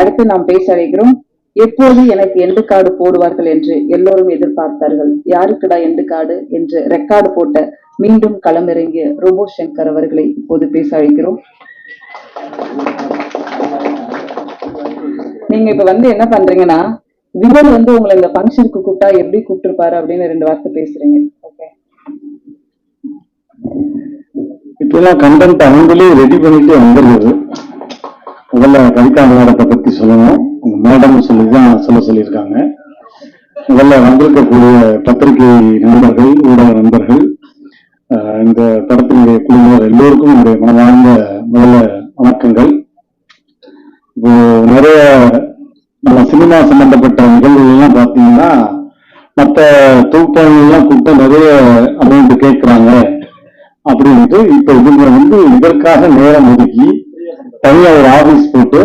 அடுத்து நாம் பேச அழைக்கிறோம் எப்போது எனக்கு எண்டு கார்டு போடுவார்கள் என்று எல்லோரும் எதிர்பார்த்தார்கள். யாருக்குடா எண்டு கார்டு என்று ரெக்கார்டு போட்ட மீண்டும் களமிறங்கிய ரோபோ சங்கர் அவர்களை இப்போது பேச அழைக்கிறோம். நீங்க இப்ப வந்து என்ன பண்றீங்கன்னா விமல் வந்து உங்களை இந்த ஃபங்க்ஷனுக்கு கூப்பிட்டா எப்படி கூப்பிட்டுருப்பாரு அப்படின்னு ரெண்டு வார்த்தை பேசுறீங்க. ஓகே இப்பெல்லாம் கண்டென்ட் அவங்களே ரெடி பண்ணிட்டு வந்துருக்குது முதல்ல கவிதா மேடத்தை பத்தி சொல்லணும் உங்க மேடம் சொல்லி தான் சொல்ல சொல்லியிருக்காங்க. முதல்ல வந்திருக்கக்கூடிய பத்திரிகை நண்பர்கள் ஊடக நண்பர்கள் இந்த படத்தினுடைய குழுவினர் எல்லோருக்கும் என்னுடைய மனமார்ந்த முதல்ல வணக்கங்கள். இப்போ நிறைய நம்ம சினிமா சம்பந்தப்பட்ட நிகழ்வுகள்லாம் பார்த்தீங்கன்னா மற்ற தொகுப்பாளர்கள்லாம் கூப்பிட்டு நிறைய அமௌண்ட் கேட்குறாங்க அப்படின்ட்டு இப்போ இவங்க வந்து இதற்காக நேரம் ஒதுக்கி தனியா ஒரு ஆபீஸ் போட்டு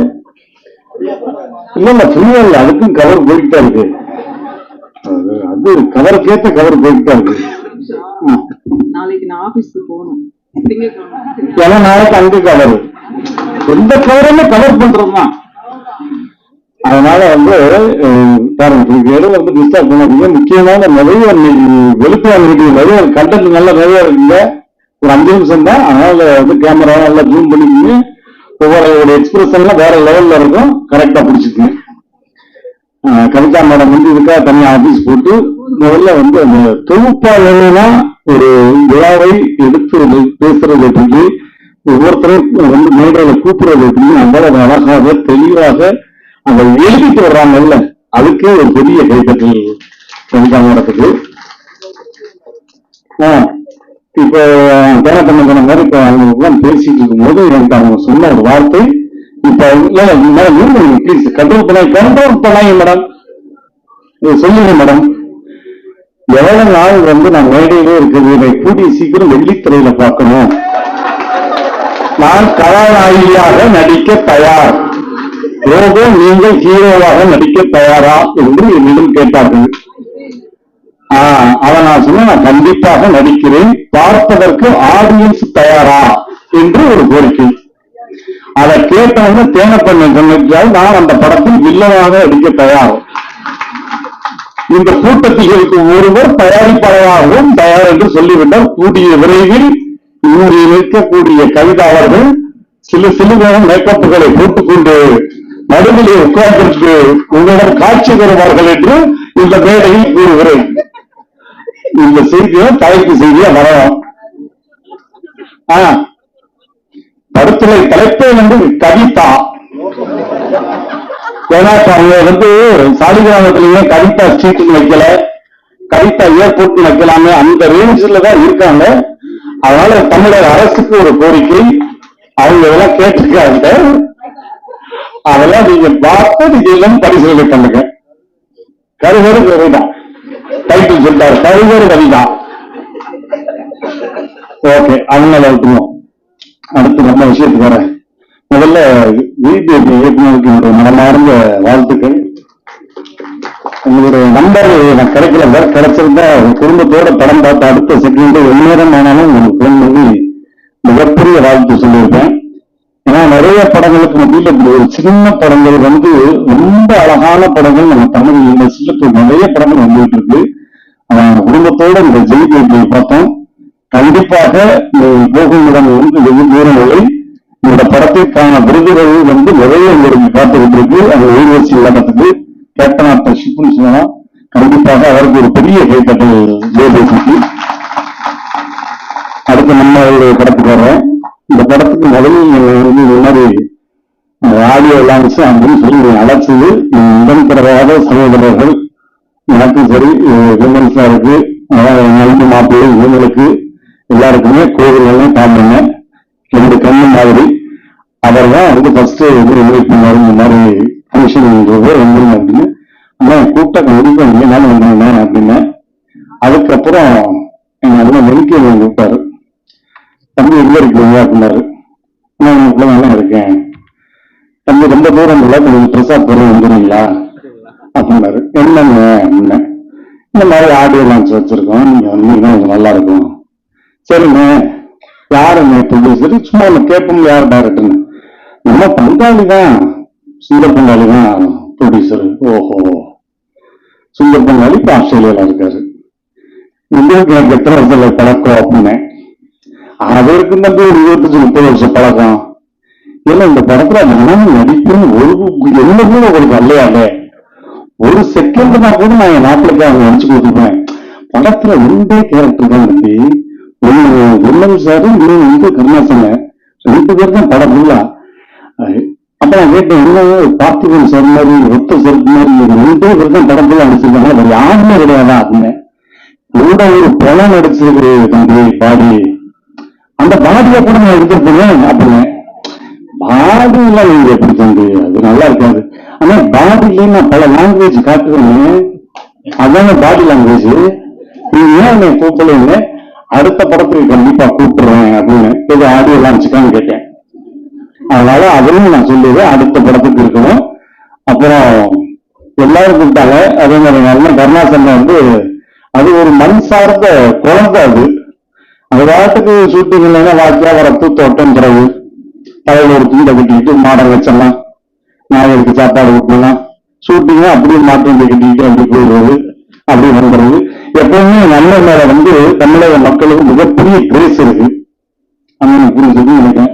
இல்ல ஃப்ரீயா இல்ல அதுக்கும் கவர் போயிட்டு தான் இருக்கு. அது- அது கவருக்கேத்த கவர் போயிட்டு தான் இருக்கு. நாளைக்கு நான் ஆபீஸ்க்கு போகணும். ஏன்னா நாளைக்கு அங்க கவர் எந்த கவருமே கவர் பண்றதுதான். அதனால வந்து பாருங்க இடையில வந்து டிஸ்டர்ப் பண்ணாதீங்க முக்கியமான நிறைய வெளிப்பாடு இருக்கு நிறைய கண்டென்ட் நல்லா நிறைய இருக்குங்க. ஒரு அஞ்சு நிமிஷம் தான் அதனால வந்து கேமரா நல்லா ஜூம் பண்ணிக்கிங்க. ஒவ்வொரு எக்ஸ்பிரஷன்ல வேற லெவல்ல இருக்கும். கரெக்டா பிடிச்சிக்குங்க கவிதா மேடம் வந்து இதுக்காக தனியா ஆபீஸ் போட்டு முதல்ல வந்து அந்த தொகுப்பாளர்களா ஒரு விழாவை எடுத்து பேசுறது எப்படி ஒவ்வொருத்தரும் வந்து மேடையில கூப்பிடுறது எப்படி அவ்வளவு அழகாக தெளிவாக அந்த எழுதிட்டு வர்றாங்கல்ல அதுக்கே ஒரு பெரிய கைப்பற்றல் கவிதா மேடத்துக்கு. இப்போ தேனத்தன்மை சொன்ன மாதிரி இப்ப அவங்க பேசிட்டு இருக்கும்போது எனக்கு அவங்க சொன்ன ஒரு வார்த்தை இப்ப மேடம் ப்ளீஸ் கண்ட்ரோல் பண்ண கண்ட்ரோல் பண்ணாங்க மேடம் சொல்லுங்க மேடம் எவ்வளவு நாள் வந்து நான் மேடையிலே இருக்கிறது? இதை கூடிய சீக்கிரம் வெள்ளித்துறையில பார்க்கணும். நான் கதாநாயகியாக நடிக்க தயார். ரோபோ நீங்கள் ஹீரோவாக நடிக்க தயாரா? என்று என்னிடம் கேட்டார்கள். அவன் நான் சொன்ன நான் கண்டிப்பாக நடிக்கிறேன். பார்ப்பதற்கு ஆடியன்ஸ் தயாரா என்று ஒரு கோரிக்கை. அதை கேட்டவங்க தேனப்பண்ண சொன்னால் நான் அந்த படத்தில் வில்லனாக நடிக்க தயார். இந்த கூட்டத்திற்கு ஒருவர் தயாரிப்பாளராகவும் தயார் என்று சொல்லிவிட்டால் கூடிய விரைவில் இங்கு இருக்கக்கூடிய கவிதா அவர்கள் சில சிலுவான மேக்கப்புகளை போட்டுக்கொண்டு நடுவிலே உட்கார்ந்திருக்கு உங்களிடம் காட்சி தருவார்கள் என்று இந்த மேடையில் கூறுகிறேன். இந்த செய்தியும் தலைப்பு செய்தியா வரணும் ஆஹ் படத்துல தலைப்பே வந்து கவிதா. ஏன்னா அவங்க வந்து சாலிகிராமத்திலேயே கவிதா ஸ்ட்ரீட்டுக்கு வைக்கல. கவிதா ஏர்போர்ட் வைக்கலாமே அந்த ரேஞ்சில் தான் இருக்காங்க. அதனால தமிழக அரசுக்கு ஒரு கோரிக்கை. அவங்க இதெல்லாம் கேட்டிருக்காங்க. அதெல்லாம் நீங்க பார்த்து நீங்க எல்லாம் பரிசீலனை பண்ணுங்க. கருவறு கவிதா டைட்டில் சொல்லிட்டாரு கருவேறு ஓகே அவங்கள விட்டுருவோம் அடுத்து நம்ம விஷயத்துக்கு வரேன் முதல்ல வீட்டு இயக்குநருக்கு என்னுடைய மனமார்ந்த வாழ்த்துக்கள். உங்களுடைய நம்பர் நான் கிடைக்கல. சார் கிடைச்சிருந்தா உங்க குடும்பத்தோட படம் பார்த்து அடுத்த செகண்ட் எந்நேரம் ஆனாலும் உங்களுக்கு ஃபோன் பண்ணி மிகப்பெரிய வாழ்த்து சொல்லியிருப்பேன் ஏன்னா நிறைய படங்களுக்கு மத்தியில் இப்படி ஒரு சின்ன படங்கள் வந்து ரொம்ப அழகான படங்கள் நம்ம தமிழ் இண்டஸ்ட்ரியில் நிறைய படங்கள் வந்துட்டு இருக்கு. அவன் குடும்பத்தோட இந்த ஜெயிப்பை பார்த்தோம் கண்டிப்பாக போகும் இடம் இருந்து வெகு தூரம் வரை இந்த படத்திற்கான விருதுகள் வந்து நிறைய உங்களுக்கு காத்துக்கிட்டு இருக்கு அந்த ஊர்வசி இல்லாமத்துக்கு கேப்டன் ஆஃப் ஷிப்னு சொல்லலாம் கண்டிப்பாக அவருக்கு ஒரு பெரிய கைத்தட்டல் ஜெயதேசிக்கு அடுத்து நம்ம ஒரு படத்துக்கு வர்றோம். இந்த படத்துக்கு முதல்ல வந்து இந்த மாதிரி ஆடியோ லான்ச் அப்படின்னு சொல்லி அழைச்சது இடம் சகோதரர்கள் எனக்கும் சரி விமன் சாருக்கு நல்கு மாப்பிள்ளை இவங்களுக்கு எல்லாருக்குமே கோவில்கள்லாம் காமிங்க. ரெண்டு கண்ணு மாதிரி. அவர் தான் வந்து ஃபர்ஸ்ட் வந்து இன்வைட் பண்ணாரு. இந்த மாதிரி ஃபங்க்ஷன்ன்றது ரொம்ப அப்படின்னு ஆனா கூப்பிட்ட கண்டிப்பா இல்லைனாலும் வந்துருந்தேன் அப்படின்னு. அதுக்கப்புறம் எங்க அண்ணன் மெடிக்கல் கூப்பிட்டாரு தம்பி எங்க இருக்கீங்க அப்படின்னாரு. நான் உங்களுக்குள்ள நல்லா இருக்கேன். தம்பி ரொம்ப தூரம் இல்லை கொஞ்சம் ட்ரெஸ்ஸாக போகிறேன் வந்துடுங்களா சொன்னாரு என்னங்க அப்படின்னேன் இந்த மாதிரி ஆடியோ லான்ச் வச்சிருக்கோம் நீங்க வந்தீங்கன்னா கொஞ்சம் நல்லா இருக்கும் சரிங்க. யாருங்க ப்ரொடியூசர் சும்மா ஒன்று கேட்போம் யார் டேரக்டர்னு நம்ம பங்காளி தான். சுந்தர் பங்காளி தான் ப்ரொடியூசர் ஓஹோ. சுந்தர் பங்காளி இப்போ ஆஸ்திரேலியாவில் இருக்காரு. உங்களுக்கு எனக்கு எத்தனை வருஷத்துல பழக்கம் அப்படின்னேன் அவருக்கு தம்பி ஒரு இருபத்தஞ்சு முப்பது வருஷம் பழக்கம். ஏன்னா இந்த படத்துல நானும் நடிப்புன்னு ஒரு என்ன கூட உங்களுக்கு அல்லையாலே ஒரு செகண்ட்னா கூட நான் என் நாட்டுக்கு அவங்க நினைச்சு கொடுத்துருப்பேன். படத்துல ரெண்டே கேரக்டர் தான் இருக்கு. ஒண்ணு உள்ளம் சாரும் இன்னொன்னு வந்து கருணாசன ரெண்டு பேர் தான் படம் ஃபுல்லா அப்ப நான் கேட்டேன் என்ன பார்த்திபன் சார் மாதிரி ஒத்த சார் மாதிரி ரெண்டே பேர் தான் படம் ஃபுல்லா நடிச்சிருக்காங்க. அது யாருமே கிடையாதா அப்படின்னு. கூட ஒரு பழம் நடிச்சிருக்கு தம்பி பாடி. அந்த பாடியை கூட நான் எடுத்துருப்பேன் அப்படின்னு. பாடி எல்லாம் எப்படி தம்பி? அது நல்லா இருக்காது. ஆனா பாடியிலேயே நான் பல லாங்குவேஜ் காட்டுவேன் அதான பாடி லாங்குவேஜ் நீங்க ஏன் என்னை கூப்பிடலைங்க? அடுத்த படத்துக்கு கண்டிப்பா கூப்பிடுறேன் அப்படின்னு கொஞ்சம் ஆடியோ லான்ச்சுக்கான்னு கேட்டேன். அதனால அதையும் நான் சொல்லுவேன் அடுத்த படத்துக்கு இருக்கணும். அப்புறம் எல்லாரும் கூப்பிட்டாங்க. அதே மாதிரி நல்ல கருணாசன் வந்து அது ஒரு மண் சார்ந்த குழந்தை அது. அந்த பாட்டுக்கு ஷூட்டிங் இல்லைன்னா வாக்கியா வர தோட்டம் பிறகு தலையில ஒரு துண்டை கட்டிக்கிட்டு மாடல் வச்செல்லாம் நாயருக்கு சாப்பாடு ஊட்டலாம் ஷூட்டிங்க அப்படியே மாற்றம் கட்டிக்கிட்டு அப்படி போயிடுறது அப்படி வந்துடுறது. எப்பவுமே நல்ல மேல வந்து தமிழக மக்களுக்கு மிகப்பெரிய கிரேஸ் இருக்கு. அப்படின்னு புரிஞ்சது நினைக்கிறேன்.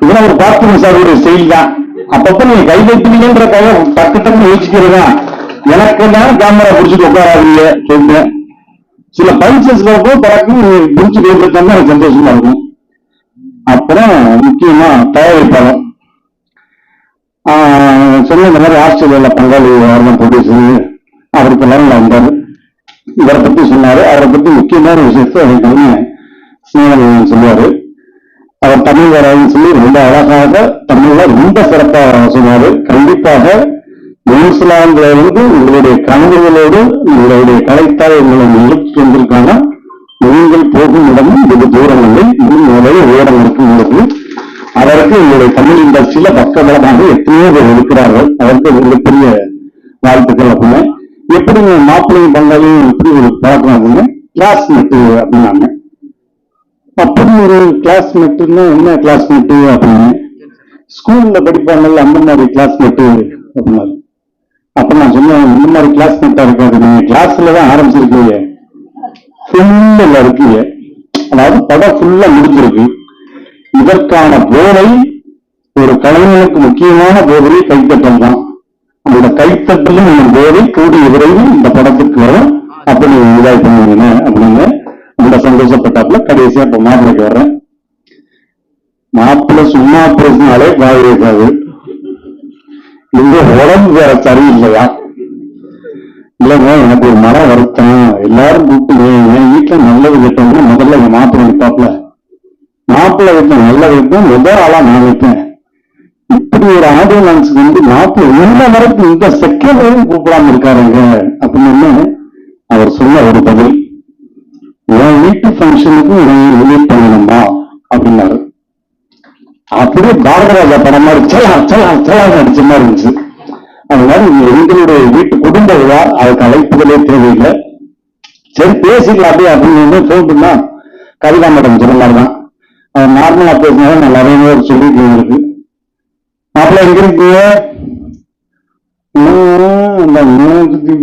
இதெல்லாம் ஒரு பார்த்திபன் சாருடைய செயல் தான். அப்பப்ப நீங்க கை வைப்பீங்கன்றக்காக டக்கு டக்குன்னு யோசிக்கிறதா? எனக்கு தான் கேமரா பிடிச்சிட்டு உட்காராதீங்க சொல்றேன் சில பரிசஸ் இருக்கும் பிறகு பிடிச்சி கேட்கறது எனக்கு சந்தோஷமா இருக்கும். அப்புறம் முக்கியமா தயாரிப்பாளர். சொன்ன இந்த மாதிரி ஆஸ்திரேலியாவில் பங்காளி வரணும் ப்ரொடியூசர் அவருக்கு எல்லாம் வந்தார். இவரை பற்றி சொன்னார். அவரை பற்றி முக்கியமான விஷயத்த எனக்கு வந்து சொல்லுவார். அவர் தமிழ் வராதுன்னு சொல்லி ரொம்ப அழகாக தமிழ்ல ரொம்ப சிறப்பாக சொன்னார். கண்டிப்பாக நியூசிலாந்துல இருந்து உங்களுடைய கனவுகளோடு உங்களுடைய கலைத்தாய் உங்களை நிறுத்தி வந்திருக்காங்க நீங்கள் போகும் இடமும் இது தூரம் இல்லை இன்னும் நிறைய உயரம் இருக்கும் உங்களுக்கு அவருக்கு உங்களுடைய தமிழ் இண்டஸ்ட்ரியில பக்கபலமாக எத்தனையோ பேர் இருக்கிறார்கள். அதற்கு மிகப்பெரிய வாழ்த்துக்கள் அப்படின்னா. எப்படி மாப்பிள்ளையும் பங்காளியும் எப்படி ஒரு பழக்கம் கிளாஸ் கிளாஸ்மேட்டு அப்படின்னாங்க. அப்படி ஒரு கிளாஸ்மேட்டுன்னா என்ன கிளாஸ்மேட்டு அப்படின்னு? ஸ்கூல்ல படிப்பாங்கல்ல அந்த மாதிரி கிளாஸ்மேட்டு அப்படின்னாரு. அப்ப நான் சொன்னேன் இந்த மாதிரி கிளாஸ்மேட்டா இருக்காது. நீங்க கிளாஸ்ல தான் ஆரம்பிச்சிருக்கீங்க. ஃபுல்லா இருக்கீங்க அதாவது படம் ஃபுல்லா முடிஞ்சிருக்கு. இதற்கான போதை ஒரு கலைஞனுக்கு முக்கியமான போதை கைத்தட்டல் தான் அந்த கைத்தட்டலும் இந்த போதை கூடிய விரைவில் இந்த படத்துக்கு வரும். அப்படி இதாக பண்ணுவீங்க. அப்படின்னு ரொம்ப சந்தோஷப்பட்டாப்புல கடைசியா இப்ப மாப்பிளைக்கு வர்றேன் மாப்பிள்ள சும்மா பேசினாலே பாதிக்காது இருக்காது. இந்த உடம்பு வேற சரியில்லையா? இல்லைங்க எனக்கு ஒரு மன வருத்தம். எல்லாரும் கூப்பிட்டு என் வீட்டுல நல்லது கேட்டோம்னா முதல்ல எங்க மாப்பிள்ளை நிப்பாப்ல மாப்பிள்ளை வைக்கும் நல்ல வைப்பேன் முதல் ஆளா நான் வைப்பேன் இப்படி ஒரு ஆடியோ வந்து மாப்பிள்ளை எந்த வரைக்கும் இந்த செகண்ட் வரைக்கும் கூப்பிடாம இருக்காருங்க அப்படின்னு அவர் சொன்ன ஒரு பதில். என் வீட்டு ஃபங்க்ஷனுக்கு ரிலீட் பண்ணணுமா? அப்படின்னாரு. அப்படியே பாரதராஜா படம் மாதிரி அச்சலா நடிச்ச மாதிரி இருந்துச்சு. அதனால எங்களுடைய வீட்டு குடும்ப விழா அதுக்கு அழைப்புகளே தேவையில்லை. சரி பேசிக்கலாம் அப்படியே அப்படின்னு தோன்றுனா கவிதா மேடம் சொன்ன மாதிரி தான் நார்மலா பேசினாலும் நான் நிறைய பேர் சொல்லியிருக்கேன் உங்களுக்கு மாப்பிள்ள எங்க இருக்கீங்க "ஆ, இது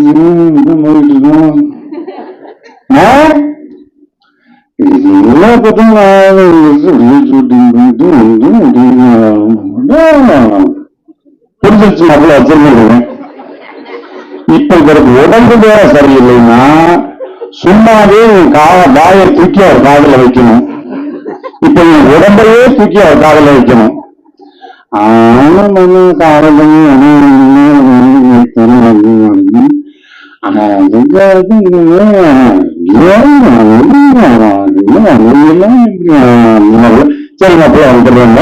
இருக்கோம்." "ஆ? என்ன புரிஞ்சிருச்சு மாப்பிள்ள வச்சிருக்கேன் இப்ப இதற்கு உடம்பு வேற சரியில்லைன்னா சும்மாவே உன் கால வாயை தூக்கி அவர் காதல வைக்கணும். இப்ப என் உடம்பையே தூக்கி அவர் காதல வைக்கணும் ஆனா காதலும் சரி மாப்பிள்ள வந்துடுவாங்க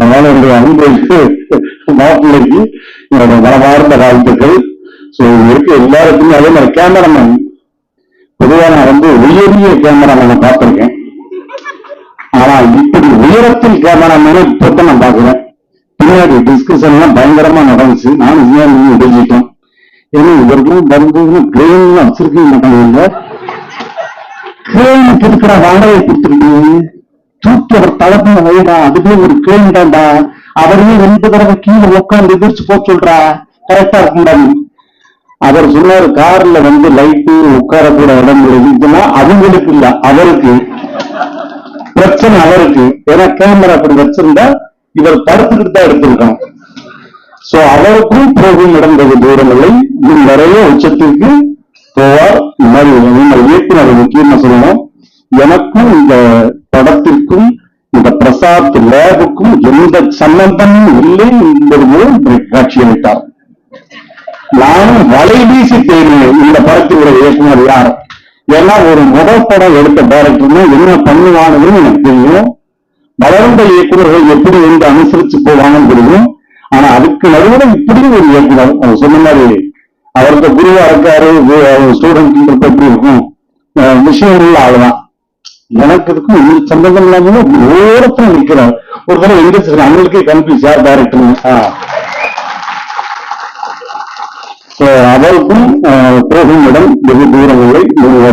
அதனால என்னுடைய அன்புக்கு மாப்பிள்ளைக்கு என்னோட மனமார்ந்த வாழ்த்துக்கள். ஸோ இருக்க எல்லாருக்குமே அதே மாதிரி கேமராமேன் பொதுவாக நான் வந்து உயரிய கேமராமேனை பார்த்துருக்கேன். ஆனா இப்படி உயரத்தில் கேமராமேனை இப்பதான் நான் பாக்குறேன் பின்னாடி டிஸ்கஷன் எல்லாம் பயங்கரமா நடந்துச்சு. நானும் இந்தியாவிலும் எழுதிட்டேன் ஏன்னா இவர்களும் வந்து கிரெயின் வச்சிருக்க மாட்டாங்க கிரெயினுக்கு இருக்கிற வாடகை கொடுத்துருக்கீங்க தூக்கி அவர் தலைமையில வைடா அதுவே ஒரு கிரெயின் தான்டா. அவரையே ரெண்டு தடவை கீழே உட்காந்து எதிர்த்து போக சொல்றா. கரெக்டா இருக்க அவர் சொன்னார் கார்ல வந்து லைட்டு உட்காரக்கூட இடம் இதெல்லாம் அவங்களுக்கு இல்ல அவருக்கு. பிரச்சனை அவருக்கு ஏன்னா கேமரா அப்படி வச்சிருந்தா இவர் படுத்துக்கிட்டு தான் எடுத்திருக்கான் சோ அவருக்கும் போகும் நடந்தது தூரங்களை இன்னும் நிறைய உச்சத்துக்கு போவார். இந்த மாதிரி இயக்குனர் முக்கியமா சொல்லணும். எனக்கும் இந்த படத்திற்கும் இந்த பிரசாத் லேபுக்கும் எந்த சம்பந்தமும் இல்லை என்பது போல் காட்சியளித்தார். நானும் வலை வீசி தேடினேன் இந்த படத்தினுடைய இயக்குனர் யார்? ஏன்னா ஒரு முதல் படம் எடுத்த டைரக்டர்னா என்ன பண்ணுவானுன்னு எனக்கு தெரியும். வளர்ந்த இயக்குநர்கள் எப்படி வந்து அனுசரிச்சு போவாங்கன்னு தெரியும். ஆனா அதுக்கு நடுவில் இப்படி ஒரு இயக்குனர் அவர் சொன்ன மாதிரி அவருக்கு குருவா இருக்காரு ஸ்டூடெண்ட் எப்படி இருக்கும். விஷயம் உள்ள ஆளுதான் எனக்கு இருக்கும் உங்களுக்கு சம்பந்தம் இல்லாம ஓரத்தில் நிற்கிறார் ஒரு தடவை எங்க அவங்களுக்கே கன்ஃபியூஸ் யார் டேரக்டர் அவருக்கும் போகும் இடம் வெகு தூரம் இல்லை.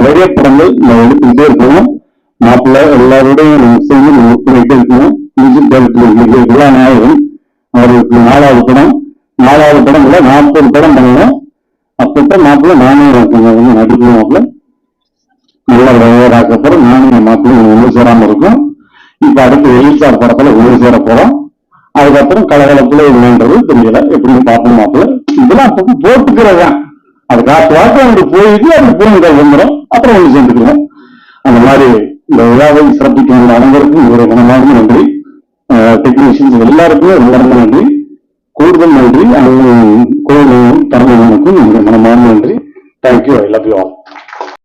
நிறைய படங்கள் நான் எடுத்துக்கிட்டே இருக்கணும் மாப்பிள்ளை எல்லாரோடையும் நம்ம சேர்ந்து நம்ம ஒத்துழைக்க இருக்கணும். மியூசிக் டைரக்டர் விழாநாயகன் அவருக்கு நாலாவது படம். நாலாவது படம் இல்லை நாற்பது படம் பண்ணணும். அப்பப்ப மாப்பிள்ளை நானே வந்து நடிக்கணும் மாப்பிள்ளை. நல்ல விளையாடாக்க அப்புறம் நானும் மாப்பிள்ளையும் ஒன்று சேராம இருக்கும். இப்ப அடுத்து எலிசார் படத்துல ஒன்று சேர போறோம். அதுக்கப்புறம் கலகலப்புல என்னன்றது தெரியல. எப்படின்னு பார்ப்போம் மாப்பிள்ள. இதெல்லாம் அப்பப்போ போட்டுக்கிறது தான் அது காசு வாக்கு அவங்களுக்கு போயிட்டு அப்படி பூமிகள் வந்துடும் அப்புறம் ஒன்று சேர்ந்துக்குவோம் அந்த மாதிரி இந்த விழாவை சிறப்பிக்கின்ற அனைவருக்கும் ஒரு மனமார்ந்த நன்றி. டெக்னீஷியன்ஸ் எல்லாருக்குமே எல்லாருமே நன்றி. கூடுதல் நன்றி. அனைவரும் கோயிலும் தலைவனுக்கும் என்னுடைய மனமார்ந்த நன்றி. Thank you I love you all